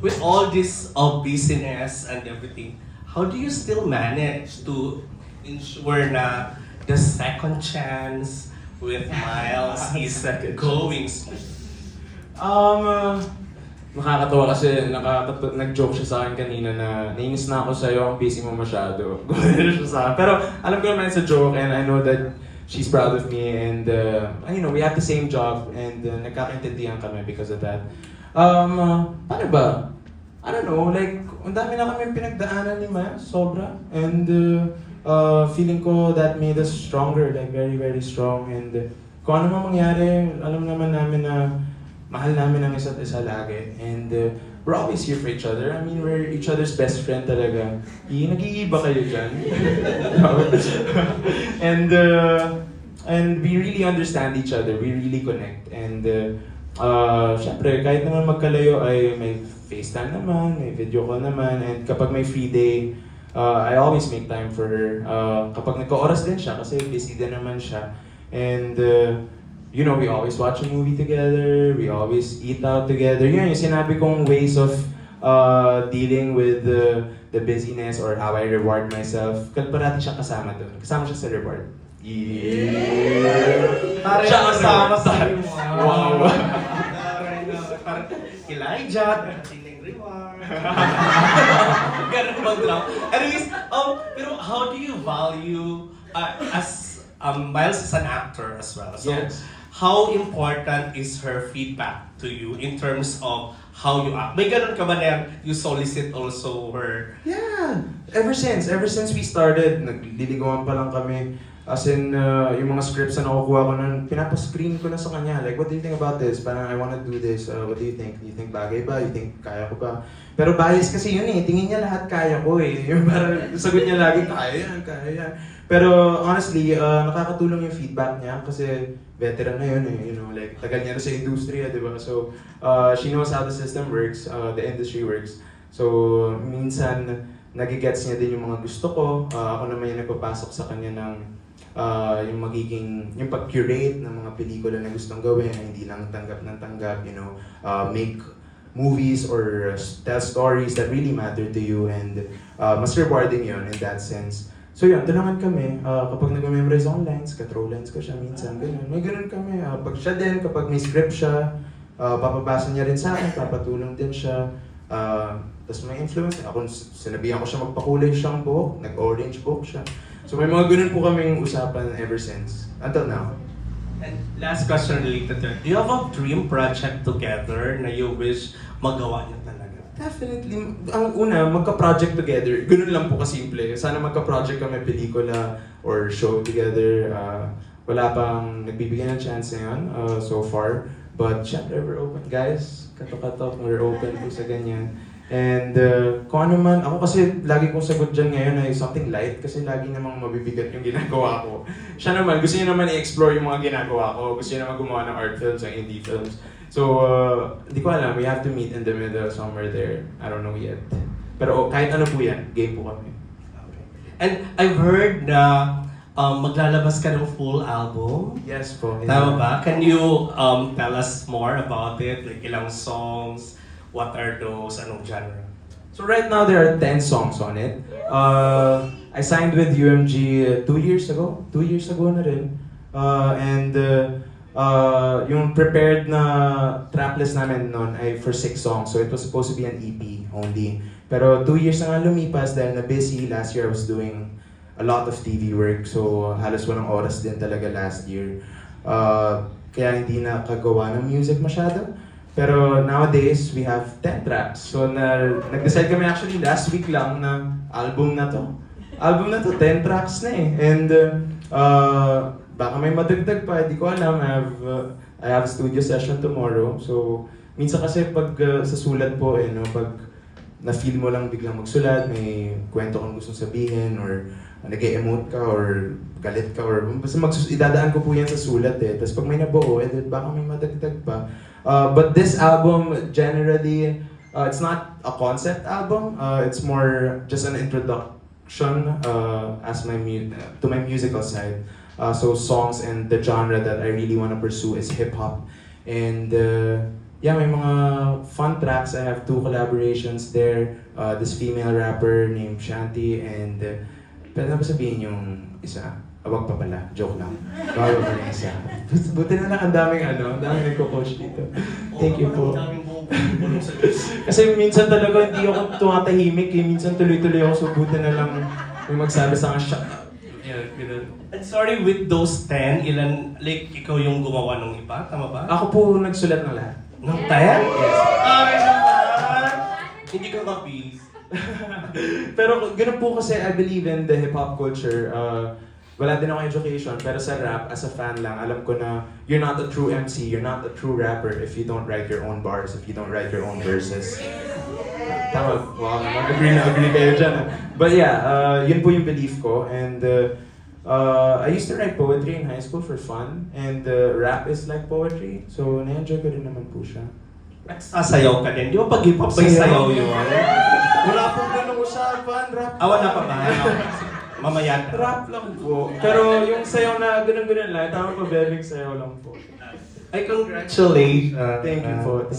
with all this uh, busyness and everything, how do you still manage to ensure na the second chance with Miles is going smooth? Um, uh, nakakatawa kasi nakakatawa, nag-joke siya sa akin kanina na nainis na ako sa'yo, ang busy mo masyado. Gumano siya sa akin. Pero alam ko naman it's a joke and I know that she's proud of me and uh, you know, we have the same job and uh, nagkakaintindihan kami because of that. Um, uh, paano ba? I don't know, like, ang dami na kami pinagdaanan ni Miles, sobra. And uh, uh, feeling ko that made us stronger, like very, very strong. And uh, kung ano man mangyari, alam naman namin na mahal namin ang isa't isa lagi. And uh, we're always here for each other. I mean, we're each other's best friend talaga. I, nag-iiba kayo dyan. and, uh, and we really understand each other. We really connect. And uh, uh, syempre, kahit naman magkalayo ay may FaceTime naman, may video call naman. And kapag may free day, uh, I always make time for her. Uh, kapag nagka-oras din siya, kasi busy din naman siya. And uh, you know, we always watch a movie together, we always eat out together. Yun yung sinabi kong ways of uh, dealing with the, the busyness or how I reward myself. Parati siya kasama doon. Kasama siya sa reward. Yeah. Parang Siya ang kasama sa. Wow. Elijah, dating ng reward. Ganun bang drama? Anyways, um, pero how do you value, uh, as um, Miles is an actor as well. So, Yes. how important is her feedback to you in terms of how you act? May ganun ka ba na you solicit also her Yeah. Ever since, ever since we started, nagliligawan pa lang kami. As in, uh, yung mga scripts na nakukuha ko nun, pinapascreen ko na sa kanya. Like, what do you think about this? Parang, I wanna do this. Uh, what do you think? Do you think bagay ba? You think kaya ko ba? Pero bias kasi yun eh. Tingin niya lahat kaya ko eh. Yung parang sagot niya lagi, kaya yan, kaya yan. Pero honestly, uh, nakakatulong yung feedback niya kasi veteran na yun eh. You know, like, tagal niya na sa industriya, di ba? So, uh, she knows how the system works, uh, the industry works. So, minsan, nagigets niya din yung mga gusto ko. Uh, ako naman yung nagpapasok sa kanya ng uh, yung magiging, yung pag-curate ng mga pelikula na gustong gawin, hindi lang tanggap ng tanggap, you know, uh, make movies or tell stories that really matter to you and uh, mas rewarding yun in that sense. So yun, tulungan kami. Uh, kapag nag-memorize ako ng lines, katrow lines ko siya minsan, ganun. May ganun kami. Uh, pag siya din, kapag may script siya, uh, papabasa niya rin sa akin, papatulong din siya. Uh, Tapos may influence. Ako, sinabihan ko siya magpakulay siyang buhok, nag-orange buhok siya. So may mga ganun po kaming usapan ever since. Until now. And last question related to Do you have a dream project together na you wish magawa niyo talaga? Definitely. Ang una, magka-project together. Ganun lang po kasimple. Sana magka-project kami pelikula or show together. Uh, wala pang nagbibigay ng chance ngayon uh, so far. But syempre, we're open. Guys, katok-katok, we're open po sa ganyan. And uh, kung ano man, ako kasi lagi kong sagot dyan ngayon ay something light kasi lagi namang mabibigat yung ginagawa ko. Siya naman, gusto niya naman i-explore yung mga ginagawa ko. Gusto niya naman gumawa ng art films, ng indie films. So, uh, hindi ko alam. We have to meet in the middle somewhere there. I don't know yet. Pero oh, kahit ano po yan, game po kami. And I've heard na um, maglalabas ka ng full album. Yes po. Tama ba? Can you um, tell us more about it? Like ilang songs? What are those? Anong genre? So right now there are 10 songs on it. Uh, I signed with UMG uh, two years ago. Two years ago na rin. Uh, and uh, uh, yung prepared na track list namin noon ay for six songs. So it was supposed to be an EP only. Pero two years na nga lumipas dahil na busy. Last year I was doing a lot of TV work. So halos walang oras din talaga last year. Uh, kaya hindi na kagawa ng music masyado. Pero nowadays, we have 10 tracks. So, na, nag-decide kami actually last week lang na album na to. Album na to, 10 tracks na eh. And uh, baka may madagdag pa, hindi ko alam. I have, uh, I have studio session tomorrow. So, minsan kasi pag uh, sa sulat po, eh, no, pag na-feel mo lang biglang magsulat, may kwento kang gustong sabihin, or nag emote ka, or galit ka, or basta magsus idadaan ko po yan sa sulat eh. Tapos pag may nabuo, eh, baka may madagdag pa. Uh, but this album, generally, uh, it's not a concept album. Uh, it's more just an introduction uh, as my mu- to my musical side. Uh, so songs and the genre that I really want to pursue is hip hop. And uh, yeah, may mga fun tracks. I have two collaborations there. Uh, this female rapper named Shanti and uh, na ba sabihin yung isa? Ah, wag pa pala. Joke lang. Bawal pa yung isa. Buti na lang ang daming ano, ang daming nagko-coach dito. Thank you po. Kasi minsan talaga hindi ako tumatahimik eh. Minsan tuloy-tuloy ako so buti na lang may magsabi sa akin, shut up. Yeah, ganun. And sorry, with those 10, ilan, like, ikaw yung gumawa ng iba? Tama ba? Ako po nagsulat ng lahat. Ng 10? Yes. Ay, naman! Hindi ka mapis. Pero ganun po kasi I believe in the hip-hop culture. Uh, wala din ako education, pero sa rap, as a fan lang, alam ko na you're not a true MC, you're not a true rapper if you don't write your own bars, if you don't write your own verses. Tama, wow naman, agree na agree kayo dyan. ah. But yeah, uh, yun po yung belief ko. And uh, uh, I used to write poetry in high school for fun. And uh, rap is like poetry. So, na-enjoy ko rin naman po siya. Sasayaw ka din. Di ba pag hip-hop may sayaw yun? Wala pong ganung usapan, rap. Awa na pa ba? Mamaya na. Rap lang po. Pero yung sayaw na ganun-ganun lang, tama pa bebing sayaw lang po. Ay, congratulations. Thank you po. Thank you.